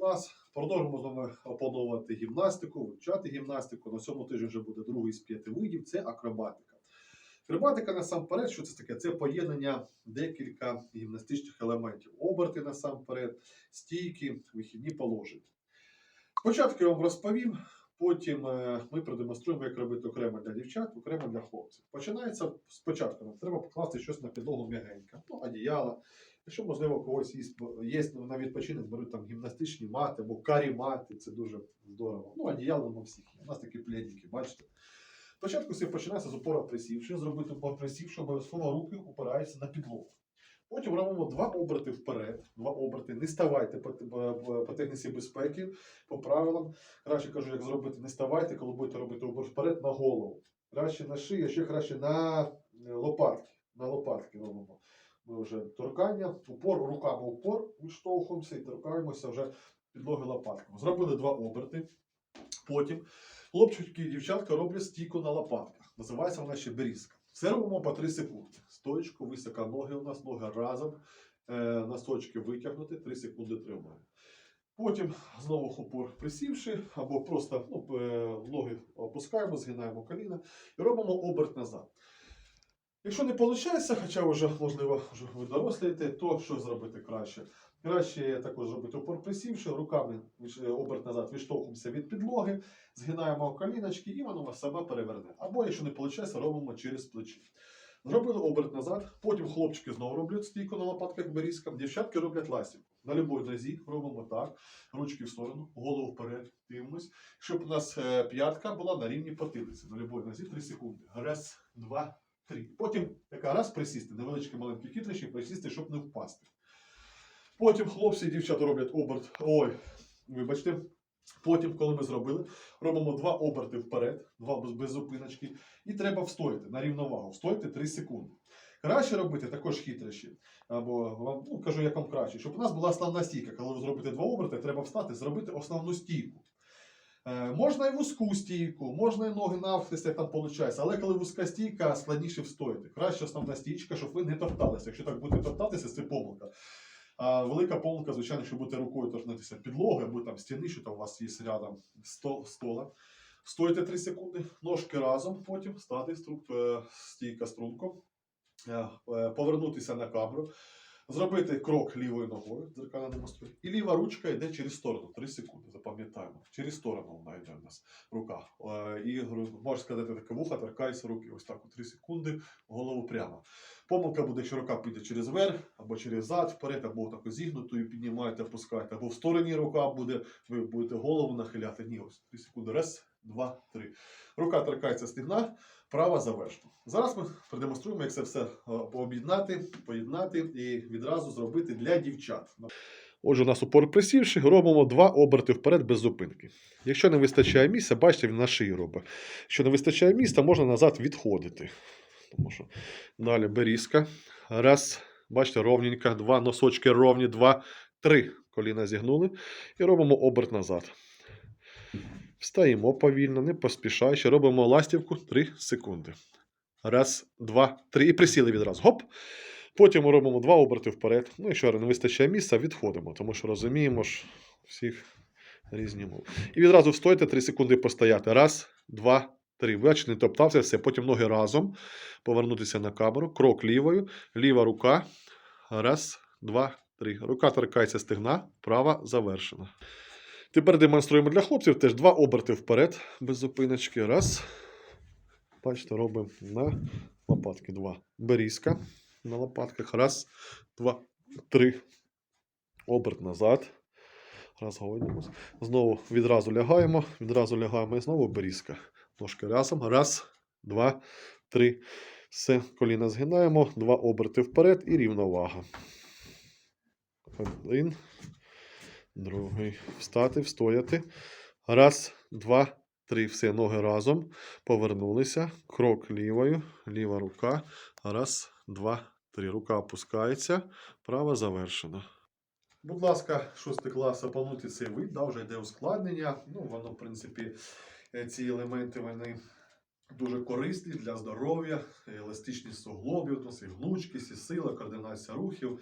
клас. Продовжимо з вами опановувати гімнастику, вивчати гімнастику. На цьому тижні вже буде другий з п'яти видів це акробатика. Акробатика насамперед, що це таке? Це поєднання декілька гімнастичних елементів. Оберти насамперед, стійки, вихідні положення. Спочатку я вам розповім, потім е, ми продемонструємо, як робити окремо для дівчат, окремо для хлопців. Починається спочатку. Нам треба покласти щось на підлогу м'ягеньке, ну, одіяло. Якщо, можливо, когось є, є на відпочинок, беруть там гімнастичні мати або карі мати, це дуже здорово. Ну, одіяло на всіх. є. У нас такі пледики, бачите. Спочатку все починається з опора присівши, зробити опор присівши, обов'язково руки опираються на підлогу. Потім робимо два оберти вперед, два оберти. Не ставайте по, по, по техніці безпеки, по правилам. Краще кажу, як зробити, не ставайте, коли будете робити оберт вперед на голову. Краще на шию, ще краще на е, лопатки. На лопатки робимо. Ми вже торкання, упор, руками упор, відштовхуємося і торкаємося вже підлоги лопатками. Зробили два оберти. Потім хлопчики і дівчатка роблять стійку на лопатках. Називається вона ще берізка. Все робимо по 3 секунди. Стоечку, висока ноги у нас, ноги разом. Е, носочки витягнути, 3 секунди тримаємо. Потім знову упор присівши, або просто ну, е, ноги опускаємо, згинаємо коліна і робимо оберт назад. Якщо не виходить, хоча вже, можливо, вже ви дорослієте, то що зробити краще? Краще також зробити опор присівши, руками оберт назад відштовхуємося від підлоги, згинаємо коліночки і воно вас себе переверне. Або, якщо не виходить, робимо через плечі. Зробили оберт назад, потім хлопчики знову роблять стійку на лопатках берізка, дівчатки роблять ластівку. На любой нозі робимо так, ручки в сторону, голову вперед, дивимось, щоб у нас е, п'ятка була на рівні потилиці. На любой нозі 3 секунди. Раз, два, три. Потім така раз присісти, невеличкі маленькі хитрощі, присісти, щоб не впасти. Потім хлопці і дівчата роблять оберт. Ой, вибачте. Потім, коли ми зробили, робимо два оберти вперед, два без, зупиночки, і треба встояти на рівновагу. Встояти 3 секунди. Краще робити також хитрощі. Або вам ну, кажу, як вам краще, щоб у нас була основна стійка. Коли ви зробите два оберти, треба встати, зробити основну стійку. Е, можна і вузьку стійку, можна і ноги навхрест, як там виходить. Але коли вузька стійка, складніше встояти. Краще основна стійка, щоб ви не топталися. Якщо так будете топтатися, це помилка. А велика помилка, звичайно, що будете рукою торкнутися підлоги або там стіни, що там у вас є рядом стола. Стоїте 3 секунди, ножки разом, потім стати е, стійка струнком, е, повернутися на камеру, зробити крок лівою ногою, дзеркально демонструю, і ліва ручка йде через сторону. 3 секунди, запам'ятаємо. Через сторону вона у нас рука. Е, І можна сказати, таке вуха, торкається руки. Ось так, у 3 секунди, голову прямо. Помилка буде, що рука піде через верх, або через зад, вперед, або так зігнутою піднімаєте, опускаєте, або в стороні рука буде, ви будете голову нахиляти. Ні, ось 3 секунди. Раз, два, три. Рука торкається стегна, права завершена. Зараз ми продемонструємо, як це все е, пооб'єднати, поєднати і відразу зробити для дівчат. Отже, у нас упор присівши, робимо два оберти вперед без зупинки. Якщо не вистачає місця, бачите, він на шиї робить. Якщо не вистачає місця, можна назад відходити. Тому що далі берізка. Раз, бачите, ровненько, два носочки ровні, два, три. Коліна зігнули. І робимо оберт назад. Встаємо повільно, не поспішаючи. Робимо ластівку 3 секунди. Раз, два, три. І присіли відразу. Гоп. Потім робимо два оберти вперед. Ну, якщо не вистачає місця, відходимо, тому що розуміємо ж всіх різні мови. І відразу встойте 3 секунди постояти. Раз, два, три. Бачите, не топтався, все. Потім ноги разом. Повернутися на камеру. Крок лівою. Ліва рука. Раз, два, три. Рука торкається стегна, права завершена. Тепер демонструємо для хлопців теж два оберти вперед, без зупиночки. Раз. Бачите, робимо на лопатки. Два. Берізка на лопатках. Раз, два, три. Оберт назад. Розгойдемось. Знову відразу лягаємо, відразу лягаємо і знову берізка. Ножки разом. Раз, два, три. Все, коліна згинаємо, два оберти вперед і рівновага. Один, другий. Встати, встояти. Раз, два, три. Все, ноги разом. Повернулися. Крок лівою, ліва рука. Раз, два, три. Рука опускається. Права завершена. Будь ласка, шостий клас, опануйте цей вид, да, вже йде ускладнення. Ну, воно, в принципі, е, ці елементи вони дуже корисні для здоров'я, еластичність суглобів, і гнучкість, і сила, координація рухів.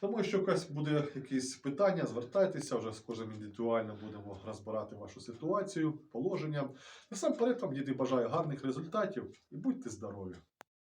Тому, якщо якась буде якісь питання, звертайтеся, вже з кожним індивідуально будемо розбирати вашу ситуацію, положення. Насамперед вам діти бажаю гарних результатів і будьте здорові!